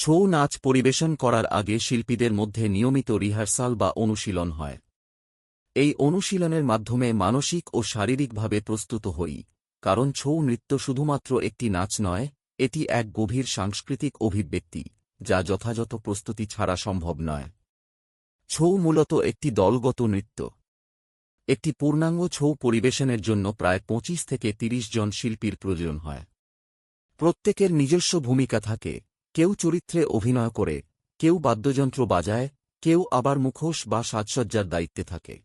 ছৌ নাচ পরিবেশন করার আগে শিল্পীদের মধ্যে নিয়মিত রিহার্সাল বা অনুশীলন হয়। এই অনুশীলনের মাধ্যমে মানসিক ও শারীরিকভাবে প্রস্তুত হই, কারণ ছৌ নৃত্য শুধুমাত্র একটি নাচ নয়, এটি এক গভীর সাংস্কৃতিক অভিব্যক্তি, যা যথাযথ প্রস্তুতি ছাড়া সম্ভব নয়। ছৌ মূলত একটি দলগত নৃত্য। একটি পূর্ণাঙ্গ ছৌ পরিবেশনের জন্য প্রায় পঁচিশ থেকে ৩০ জন শিল্পীর প্রয়োজন হয়। প্রত্যেকের নিজস্ব ভূমিকা থাকে কেউ চরিত্রে অভিনয় করে, কেউ বাদ্যযন্ত্র বাজায়, কেউ আবার মুখোশ বা সাজসজ্জার দায়িত্বে থাকে।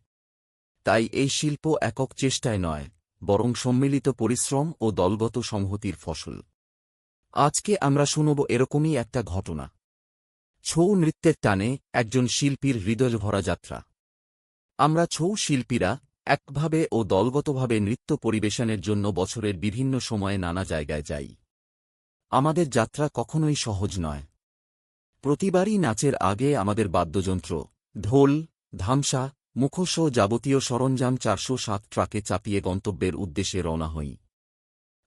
তাই এই শিল্প একক চেষ্টায় নয়, বরং সম্মিলিত পরিশ্রম ও দলগত সংহতির ফসল। আজকে আমরা শুনব এরকমই একটা ঘটনা। ছৌ নৃত্যের টানে একজন শিল্পীর হৃদয়ভরা যাত্রা। আমরা ছৌ শিল্পীরা একভাবে ও দলগতভাবে নৃত্য পরিবেশনের জন্য বছরের বিভিন্ন সময়ে নানা জায়গায় যাই। আমাদের যাত্রা কখনোই সহজ নয়। প্রতিবারই নাচের আগে আমাদের বাদ্যযন্ত্র, ঢোল, ধামসা, মুখোশ যাবতীয় সরঞ্জাম চারশো সাত ট্রাকে চাপিয়ে গন্তব্যের উদ্দেশ্যে রওনা হই।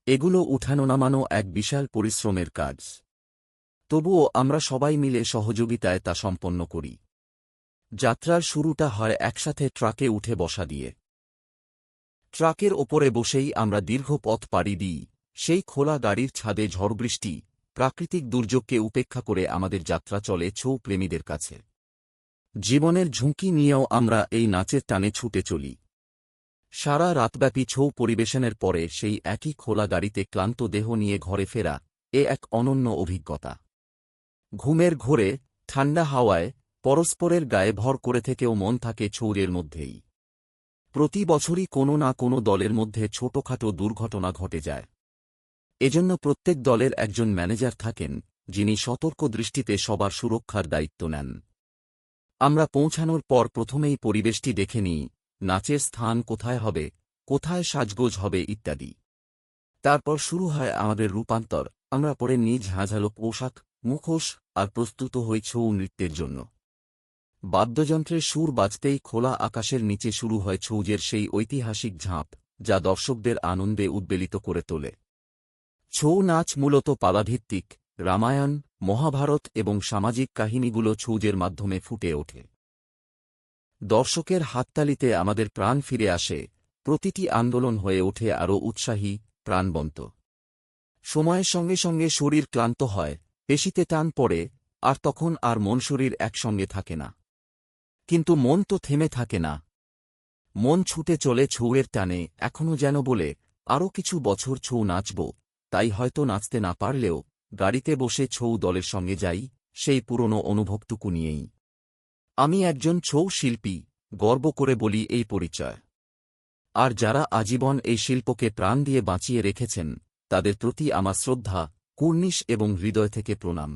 এগুলো উঠানো নামানো এক বিশাল পরিশ্রমের কাজ। তবুও আমরা সবাই মিলে সহযোগিতায় তা সম্পন্ন করি। যাত্রার শুরুটা হয় একসাথে ট্রাকে উঠে বসা দিয়ে। ট্রাকের ওপরে বসেই আমরা দীর্ঘ পথ পাড়ি দিই। সেই খোলা গাড়ির ছাদে ঝড়বৃষ্টি প্রাকৃতিক দুর্যোগকে উপেক্ষা করে আমাদের যাত্রা চলে ছৌ প্রেমীদের কাছে। জীবনের ঝুঁকি নিয়েও আমরা এই নাচের টানে ছুটে চলি। সারা রাতব্যাপী ছৌ পরিবেশনের পরে সেই একই খোলা গাড়িতে ক্লান্ত দেহ নিয়ে ঘরে ফেরা এ এক অনন্য অভিজ্ঞতা। ঘুমের ঘোরে, ঠান্ডা হাওয়ায়, পরস্পরের গায়ে ভর করে থেকেও মন থাকে ছৌরের মধ্যেই। প্রতি বছরই কোনো না কোনো দলের মধ্যে ছোটখাটো দুর্ঘটনা ঘটে যায়। এজন্য প্রত্যেক দলের একজন ম্যানেজার থাকেন, যিনি সতর্ক দৃষ্টিতে সবার সুরক্ষার দায়িত্ব নেন। আমরা পৌঁছানোর পর প্রথমেই পরিবেশটি দেখে নিই, নাচের স্থান কোথায় হবে, কোথায় সাজগোজ হবে ইত্যাদি। তারপর শুরু হয় আমাদের রূপান্তর, আমরা পরে নিজ ঝাঁঝালো পোশাক, মুখোশ আর প্রস্তুত হই ছৌ নৃত্যের জন্য। বাদ্যযন্ত্রের সুর বাজতেই খোলা আকাশের নিচে শুরু হয় ছৌজের সেই ঐতিহাসিক ঝাঁপ, যা দর্শকদের আনন্দে উদ্বেলিত করে তোলে। ছৌ নাচ মূলত পালাভিত্তিক, রামায়ণ, মহাভারত এবং সামাজিক কাহিনীগুলো ছৌজের মাধ্যমে ফুটে ওঠে। দর্শকের হাততালিতে আমাদের প্রাণ ফিরে আসে, প্রতিটি আন্দোলন হয়ে ওঠে আরও উৎসাহী, প্রাণবন্ত। সময়ের সঙ্গে সঙ্গে শরীর ক্লান্ত হয়, পেশিতে টান পড়ে, আর তখন আর মন শরীর একসঙ্গে থাকে না। কিন্তু মন তো থেমে থাকে না। মন ছুটে চলে ছৌয়ের টানে এখনও যেন বলে, আরও কিছু বছর ছৌ নাচব। তাই হয়তো নাচতে না পারলেও গাড়িতে বসে ছৌ দলের সঙ্গে যাই, সেই পুরনো অনুভবটুকু নিয়েই। আমি একজন ছৌ শিল্পী, গর্ব করে বলি এই পরিচয়। আর যারা আজীবন এই শিল্পকে প্রাণ দিয়ে বাঁচিয়ে রেখেছেন, তাদের প্রতি আমার শ্রদ্ধা, কুর্নিশ এবং হৃদয় থেকে প্রণাম।